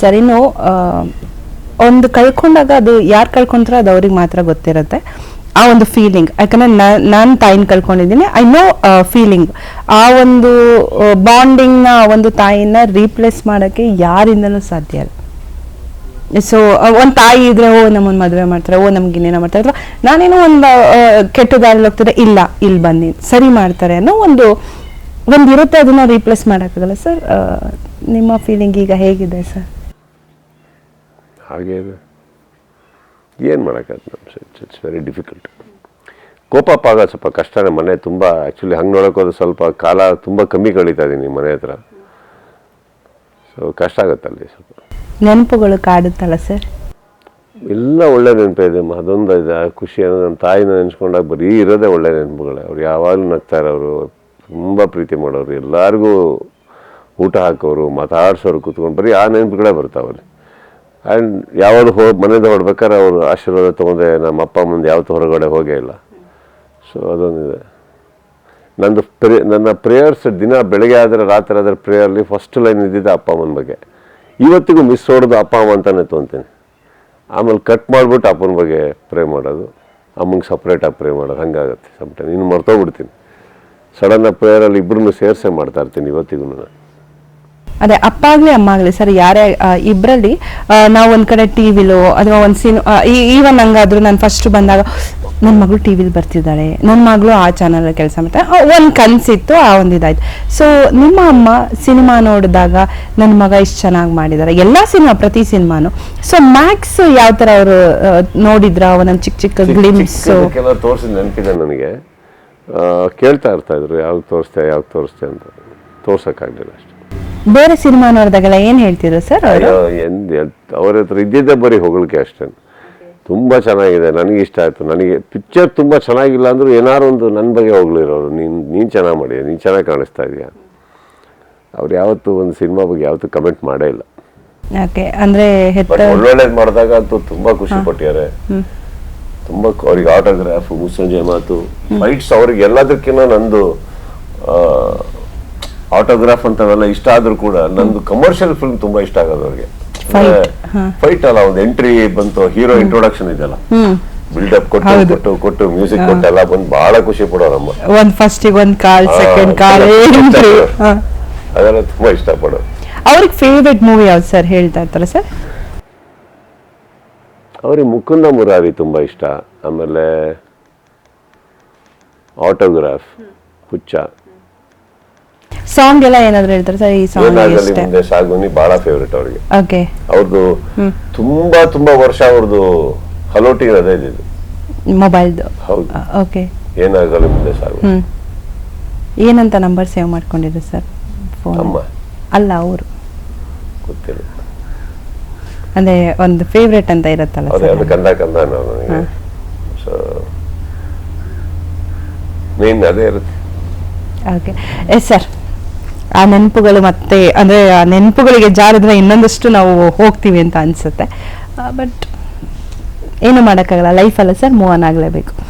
Sir ಒಂದು ಕಳ್ಕೊಂಡಾಗ ಅದು ಯಾರು ಕಳ್ಕೊಂತಾರೋ ಅದು ಅವ್ರಿಗೆ ಮಾತ್ರ ಗೊತ್ತಿರುತ್ತೆ. ಆ ಒಂದು ಫೀಲಿಂಗ್ ಯಾಕಂದ್ರೆ ನಾನು ತಾಯಿನ ಕಳ್ಕೊಂಡಿದ್ದೀನಿ ಐ ನೋ ಫೀಲಿಂಗ್ ಆ ಒಂದು ಬಾಂಡಿಂಗ್ನ ಆ ಒಂದು ತಾಯಿನ ರೀಪ್ಲೇಸ್ ಮಾಡೋಕ್ಕೆ ಯಾರಿಂದಲೂ ಸಾಧ್ಯ ಇಲ್ಲ. ಸೊ ಒಂದು ತಾಯಿ ಇದ್ರೆ, ಓ ನಮ್ಮನ್ನು ಮದುವೆ ಮಾಡ್ತಾರೆ, ಓ, ನಮ್ಗೆ ಇನ್ನೇನೋ ಮಾಡ್ತಾರೆ, ಅಥವಾ ನಾನೇನೋ ಒಂದು ಕೆಟ್ಟ ದಾರಿಲಿ ಹೋಗ್ತಾರೆ ಇಲ್ಲ ಇಲ್ಲಿ ಬನ್ನಿ, ಸರಿ ಮಾಡ್ತಾರೆ ಅನ್ನೋ ಒಂದು ಒಂದು ಇರುತ್ತೆ, ಅದನ್ನ ರೀಪ್ಲೇಸ್ ಮಾಡೋಕ್ಕಾಗಲ್ಲ. ಸರ್ ನಿಮ್ಮ ಫೀಲಿಂಗ್ ಈಗ ಹೇಗಿದೆ ಸರ್ ಹಾಗೆ ಏನು ಮಾಡೋಕ್ಕಾಗ್ತದೆ ನಮ್ಮ ಇಟ್ಸ್ ಇಟ್ಸ್ ವೆರಿ ಡಿಫಿಕಲ್ಟ್ ಕೋಪ ಪಾಗ ಸ್ವಲ್ಪ ಕಷ್ಟನೇ ಮನೆ ತುಂಬ ಆ್ಯಕ್ಚುಲಿ ಹಂಗೆ ನೋಡೋಕ್ಕೋದ್ರೆ ಸ್ವಲ್ಪ ಕಾಲ ತುಂಬ ಕಮ್ಮಿ ಕಳೀತಾ ಇದ್ದೀನಿ ಮನೆ ಹತ್ರ. ಸೊ ಕಷ್ಟ ಆಗುತ್ತೆ ಅಲ್ಲಿ ಸ್ವಲ್ಪ. ನೆನಪುಗಳು ಕಾಡುತ್ತಲ್ಲ ಸರ್ ಎಲ್ಲ ಒಳ್ಳೆ ನೆನಪು ಇದೆ ಅದೊಂದು ಇದೆ ಆ ಖುಷಿ ಅನ್ನೋದು ನನ್ನ ತಾಯಿನ ನೆನೆಸ್ಕೊಂಡಾಗ ಬರೀ ಇರೋದೇ ಒಳ್ಳೆ ನೆನಪುಗಳೇ. ಅವ್ರು ಯಾವಾಗಲೂ ನಗ್ತಾರೆ ಅವರು ತುಂಬ ಪ್ರೀತಿ ಮಾಡೋರು ಎಲ್ಲರಿಗೂ ಊಟ ಹಾಕೋರು, ಮಾತಾಡ್ಸೋರು ಕೂತ್ಕೊಂಡು ಬರೀ ಆ ನೆನಪುಗಳೇ ಬರ್ತಾವಲ್ಲಿ ಆ್ಯಂಡ್ ಯಾವಾಗ ಹೋ, ಮನೆಯಿಂದ ಹೊಡ್ಬೇಕಾದ್ರೆ ಅವರು ಆಶೀರ್ವಾದ ತೊಗೊಂಡೆ ನಮ್ಮ ಅಪ್ಪ ಮುಂದೆ ಯಾವತ್ತೂ ಹೊರಗಡೆ ಹೋಗೇ ಇಲ್ಲ. ಸೊ ಅದೊಂದಿದೆ. ನಂದು ಪ್ರೇ, ನನ್ನ ಪ್ರೇಯರ್ಸ್ ದಿನ ಬೆಳಗ್ಗೆ ಆದರೆ ರಾತ್ರಿ ಆದರೆ ಪ್ರೇಯರ್ಲಿ ಫಸ್ಟ್ ಲೈನ್ ಇದ್ದಿದ್ದೆ ಅಪ್ಪ, ಅಮ್ಮನ ಬಗ್ಗೆ. ಇವತ್ತಿಗೂ ಮಿಸ್ ಹೊಡೆದು ಅಪ್ಪ, ಅಮ್ಮ ಅಂತಾನೆ ತೊಗೊತೀನಿ ಆಮೇಲೆ ಕಟ್ ಮಾಡಿಬಿಟ್ಟು ಅಪ್ಪನ ಬಗ್ಗೆ ಪ್ರೇ ಮಾಡೋದು. ಅಮ್ಮಂಗೆ ಸಪ್ರೇಟಾಗಿ ಪ್ರೇ ಮಾಡೋದು. ಹಂಗಾಗುತ್ತೆ. ಸಮ್ಟೈಮ್ ಇನ್ನು ಮರ್ತೋಗ್ಬಿಡ್ತೀನಿ. ಸಡನ್ನಾಗಿ ಪ್ರೇಯರಲ್ಲಿ ಇಬ್ಬರನ್ನೂ ಸೇರಿಸೇ ಮಾಡ್ತಾ ಇರ್ತೀನಿ ಇವತ್ತಿಗೂ ನಾನು. ಅದೇ ಅಪ್ಪ ಆಗ್ಲಿ ಅಮ್ಮ ಆಗ್ಲಿ ಸರ್ ಯಾರೇ ಇಬ್ಬರಲ್ಲಿ ನಾವು ಒಂದ್ ಕಡೆ ಟಿವಿಲೋ ಅಥವಾ ಒಂದ್ ಸಿನ್ ಈವನ್ ಹಂಗಾದ್ರು ನಾನು ಫಸ್ಟ್ ಬಂದಾಗ ನನ್ನ ಮಗಳು ಟಿವಿಲಿ ಬರ್ತಿದ್ದಾಳೆ ನನ್ನ ಮಗಳು ಆ ಚಾನಲ್ ಕೆಲಸ ಮಾಡ್ತಾರೆ ಒಂದು ಕನ್ಸಿತ್ತು ಆ ಒಂದು ಇದಾಯ್ತು. ಸೊ ನಿಮ್ಮ ಅಮ್ಮ ಸಿನಿಮಾ ನೋಡಿದಾಗ ನನ್ನ ಮಗ ಇಷ್ಟು ಚೆನ್ನಾಗಿ ಮಾಡಿದ್ದಾರೆ ಎಲ್ಲಾ ಸಿನಿಮಾ ಪ್ರತಿ ಸಿನಿಮಾನು. ಸೊ ಮ್ಯಾಕ್ಸ್ ಯಾವ ತರ ಅವರು ನೋಡಿದ್ರ ಒಂದೊಂದು ಚಿಕ್ಕ ಚಿಕ್ಕ ಗ್ಲಿಮ್ಸ್ ಚಿಕ್ಕದಕ್ಕೆಲ್ಲ ತೋರಿಸಿದ ನೆನಪಿದೆ ನನಗೆ. ಕೇಳ್ತಾ ಇರ್ತಾ ಇದ್ರು ಯಾವಾಗ ತೋರಿಸ್ತೆ ಯಾವಾಗ ತೋರಿಸ್ತೆ ಅಂತ. ತೋರ್ಸೋಕ್ಕಾಗಲಿಲ್ಲ ಅಷ್ಟೇ. ಬೇರೆ ಸಿನಿಮಾ ನೋಡಿದಾಗೆಲ್ಲ ಏನ್ ಹೇಳ್ತಿದ್ರು ಸರ್ ಅವರು? ಎಂದ್ ಅವ್ರ ಹತ್ರ ಇದ್ದಿದ್ದೆ ಬರೀ ಹೊಗಳಿಕೆ ಅಷ್ಟೇ. ತುಂಬ ಚೆನ್ನಾಗಿದೆ ನನಗೆ ಇಷ್ಟ ಆಯಿತು. ನನಗೆ ಪಿಕ್ಚರ್ ತುಂಬ ಚೆನ್ನಾಗಿಲ್ಲ ಅಂದರೂ ಏನಾರು ಒಂದು ನನ್ನ ಬಗ್ಗೆ ಹೊಗಳಿರೋರು. ನೀನು ನೀನು ಚೆನ್ನಾಗಿ ಮಾಡಿದೆ ನೀನು ಚೆನ್ನಾಗಿ ಕಾಣಿಸ್ತಾ ಇದೆಯಾ? ಅವ್ರು ಯಾವತ್ತೂ ಒಂದು ಸಿನಿಮಾ ಬಗ್ಗೆ ಯಾವತ್ತೂ ಕಮೆಂಟ್ ಮಾಡೇ ಇಲ್ಲ. ಓಕೆ ಅಂದ್ರೆ ಹೆತ್ತ ಒಳ್ಳೊಳ್ಳೇದು ಮಾಡಿದಾಗ ಅಂತೂ ತುಂಬ ಖುಷಿ ಪಟ್ಟಿದ್ದಾರೆ. ತುಂಬ ಅವ್ರಿಗೆ ಆಟೋಗ್ರಾಫ್ ಮುಸ್ಸಂಜೆ ಮಾತು ಫೈಟ್ಸ್ ಅವ್ರಿಗೆ ಎಲ್ಲದಕ್ಕಿಂತ ನಂದು ಆಟೋಗ್ರಾಫ್ ಅಂತವೆಲ್ಲ ಇಷ್ಟ ಆದ್ರೂ ಕೂಡ ನಂದು ಕಮರ್ಷಿಯಲ್ ಫಿಲ್ಮ್ ತುಂಬಾ ಇಷ್ಟ ಆಗೋದು ಅವ್ರಿಗೆ ಫೈಟ್ ಅಲ್ಲ ಒಂದು ಎಂಟ್ರಿ ಬಂತು ಹೀರೋ ಇಂಟ್ರೊಡಕ್ಷನ್ ಇದೆಯಲ್ಲ. ಹ್ಮ್. ಬಿಲ್ಡಪ್ ಕೊಟ್ಟು ಕೊಟ್ಟು ಕೊಟ್ಟು ಮ್ಯೂಸಿಕ್ ಕೊಟ್ಟು ಎಲ್ಲ ಬಂದು ಬಹಳ ಖುಷಿ ಪಡೋರಮ್ಮ ಒಂದ್ ಫಸ್ಟ್ ಒಂದ್ ಕಾಲ್ ಸೆಕೆಂಡ್ ಕಾಲ್ ಅದೆಲ್ಲ ತುಂಬಾ ಇಷ್ಟ ಪಡೋ ಅವ್ರಿಗೆ ಫೇವ್ರೆಟ್ ಮೂವಿ ಯಾವ್ದು ಸರ್ ಹೇಳ್ತಾ ಇರ್ತಾರೆ ಸರ್ ಅವ್ರಿಗೆ ಮುಕುಂದ ಮುರಾರಿ ತುಂಬಾ ಇಷ್ಟ. ಆಮೇಲೆ ಆಟೋಗ್ರಾಫ್ ಹುಚ್ಚ. ಸಾಂಗ್ ಎಲ್ಲ ಏನಾದ್ರು ಹೇಳ್ತಾರೆ ಸರ್? ಈ ಸಾಂಗ್ ಇಷ್ಟ. ಮುಂದೆ ಸಾಗುನಿ ಬಹಳ ಫೇವರೇಟ್ ಅವ್ರಿಗೆ. ಓಕೆ. ಅವ್ರದ್ದು ತುಂಬಾ ತುಂಬಾ ವರ್ಷ ಅವ್ರದ್ದು ಹಲೋಟಿ ಅದೇ ಇದ್ದಿದ್ದು ಮೊಬೈಲ್ದು. ಹೌದು. ಓಕೆ. ಏನಾಗಲಿ ಮುಂದೆ ಸಾಗು. ಹ್ಮ್. ಏನಂತ ನಂಬರ್ ಸೇವ್ ಮಾಡ್ಕೊಂಡಿದ್ರು ಸರ್ ಫೋನ್? ಅಮ್ಮ. ಅಲ್ಲ ಅವರು. ಗೊತ್ತಿಲ್ಲ. ಅಂದ್ರೆ ಒಂದು ಫೇವ್ರೇಟ್ ಅಂತ ಇರುತ್ತಲ್ಲ ಸರ್ ಅದು ಕಂದ ಕಂದ ಅನ್ನೋದು ನನಗೆ ಸೊ ಮೇನ್ ಅದೇ ಇರುತ್ತೆ. ಓಕೆ. Yes sir. ಆ ನೆನಪುಗಳು ಮತ್ತೆ, ಅಂದ್ರೆ ಆ ನೆನಪುಗಳಿಗೆ ಜಾರಿದ್ರೆ ಇನ್ನೊಂದಷ್ಟು ನಾವು ಹೋಗ್ತೀವಿ ಅಂತ ಅನ್ಸುತ್ತೆ. ಬಟ್ ಏನು ಮಾಡೋಕ್ಕಾಗಲ್ಲ ಲೈಫಲ್ಲ ಸರ್ ಮೂವ್ ಆನ್ ಆಗಲೇಬೇಕು.